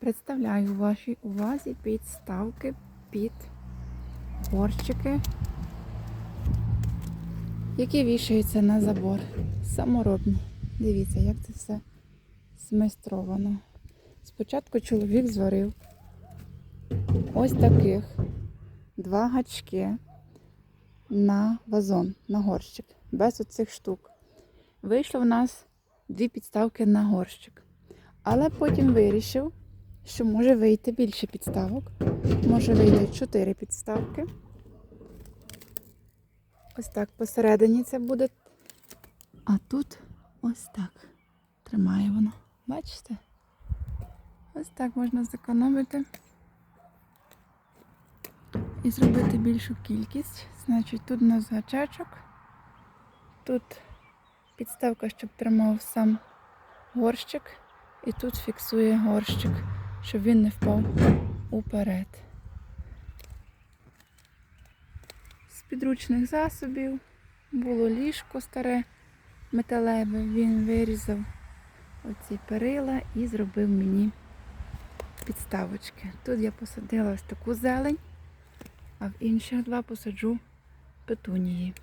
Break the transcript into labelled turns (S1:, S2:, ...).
S1: Представляю вашій увазі підставки під горщики, які вішаються на забор. Саморобні. Дивіться, як це все змайстровано. Спочатку чоловік зварив ось таких два гачки на вазон, на горщик, без оцих штук. Вийшло в нас дві підставки на горщик. Але потім вирішив, що може вийти більше підставок. Може вийти 4 підставки. Ось так посередині це буде. А тут ось так тримає воно. Бачите? Ось так можна зекономити і зробити більшу кількість. Значить, тут у нас гачачок, тут підставка, щоб тримав сам горщик, і тут фіксує горщик, щоб він не впав уперед. З підручних засобів було ліжко старе металеве, він вирізав оці перила і зробив мені підставочки. Тут я посадила ось таку зелень, а в інших два посаджу петунії.